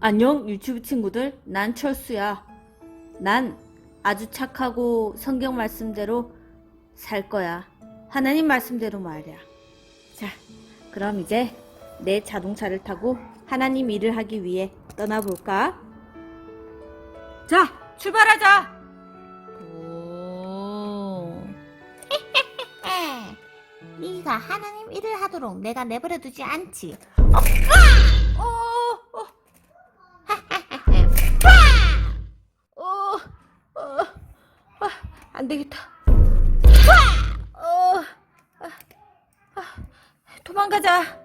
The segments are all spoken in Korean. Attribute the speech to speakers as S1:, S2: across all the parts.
S1: 안녕 유튜브 친구들. 난 철수야. 난 아주 착하고 성경 말씀대로 살 거야. 하나님 말씀대로 말이야. 자 그럼 이제 내 자동차를 타고 하나님 일을 하기 위해 떠나볼까? 자 출발하자! 오.
S2: 네가 하나님 일을 하도록 내가 내버려두지 않지.
S1: 어, 어. 어, 안 되겠다. 어, 아, 아, 도망가자.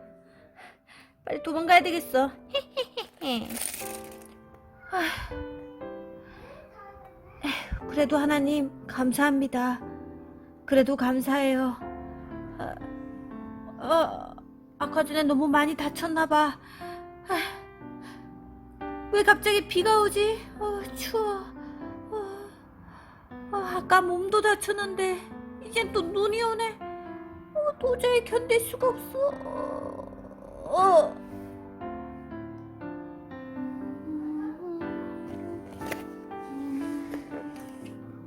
S1: 빨리 도망가야 되겠어. 아, 그래도 하나님 감사합니다. 그래도 감사해요. 아, 어, 아까 전에 너무 많이 다쳤나봐. 왜 갑자기 비가 오지? 어, 추워. 아까 몸도 다쳤는데 이젠 또 눈이 오네. 어, 도저히 견딜 수가 없어. 어, 어.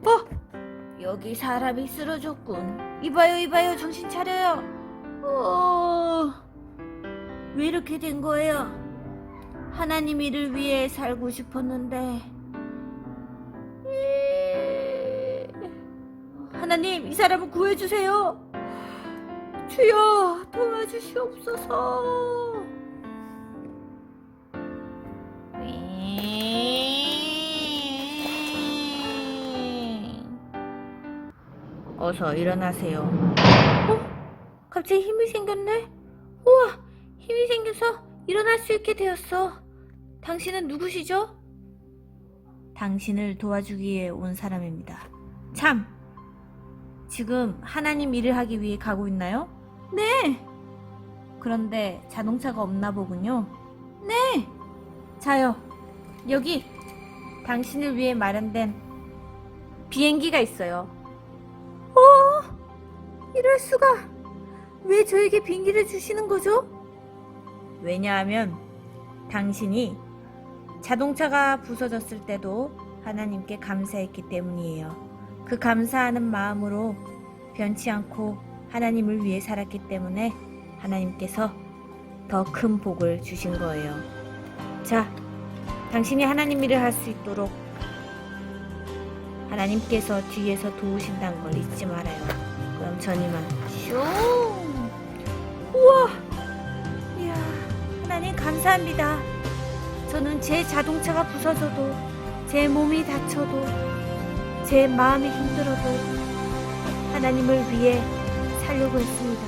S1: 어, 여기 사람이 쓰러졌군. 이봐요, 이봐요, 정신 차려요. 어, 왜 이렇게 된 거예요? 하나님 일을 위해 살고 싶었는데. 하나님, 이 사람을 구해주세요. 주여, 도와주시옵소서. 어서 일어나세요. 어? 갑자기 힘이 생겼네? 우와, 힘이 생겨서 일어날 수 있게 되었어. 당신은 누구시죠? 당신을 도와주기 위해 온 사람입니다. 참! 지금 하나님 일을 하기 위해 가고 있나요? 네! 그런데 자동차가 없나 보군요. 네! 자요, 여기 당신을 위해 마련된 비행기가 있어요. 어, 이럴 수가. 왜 저에게 비행기를 주시는 거죠? 왜냐하면 당신이 자동차가 부서졌을 때도 하나님께 감사했기 때문이에요. 그 감사하는 마음으로 변치 않고 하나님을 위해 살았기 때문에 하나님께서 더 큰 복을 주신 거예요. 자, 당신이 하나님 일을 할 수 있도록 하나님께서 뒤에서 도우신다는 걸 잊지 말아요. 그럼 전 이만 슝! 우와! 이야, 하나님 감사합니다. 저는 제 자동차가 부서져도, 제 몸이 다쳐도, 제 마음이 힘들어도 하나님을 위해 살려고 했습니다.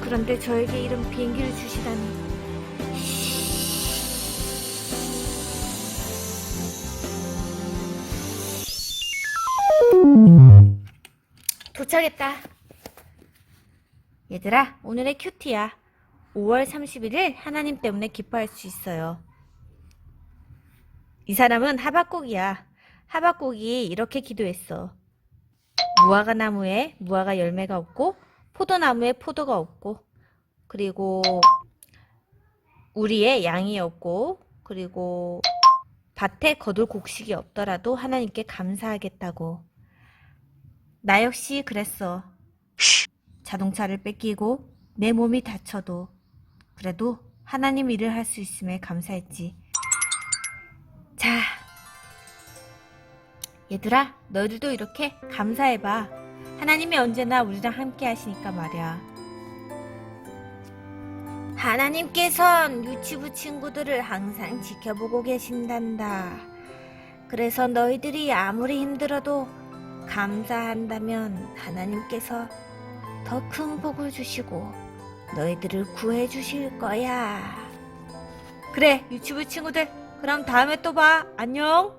S1: 그런데 저에게 이런 비행기를 주시다니. 도착했다. 얘들아, 오늘의 큐티야. 5월 31일 하나님 때문에 기뻐할 수 있어요. 이 사람은 하박국이야. 하박국이 이렇게 기도했어. 무화과 나무에 무화과 열매가 없고 포도나무에 포도가 없고 그리고 우리의 양이 없고 그리고 밭에 거둘 곡식이 없더라도 하나님께 감사하겠다고. 나 역시 그랬어. 자동차를 뺏기고 내 몸이 다쳐도 그래도 하나님 일을 할 수 있음에 감사했지. 얘들아, 너희들도 이렇게 감사해봐. 하나님이 언제나 우리랑 함께 하시니까 말이야. 하나님께선 유치부 친구들을 항상 지켜보고 계신단다. 그래서 너희들이 아무리 힘들어도 감사한다면 하나님께서 더 큰 복을 주시고 너희들을 구해 주실 거야. 그래, 유튜브 친구들. 그럼 다음에 또 봐. 안녕.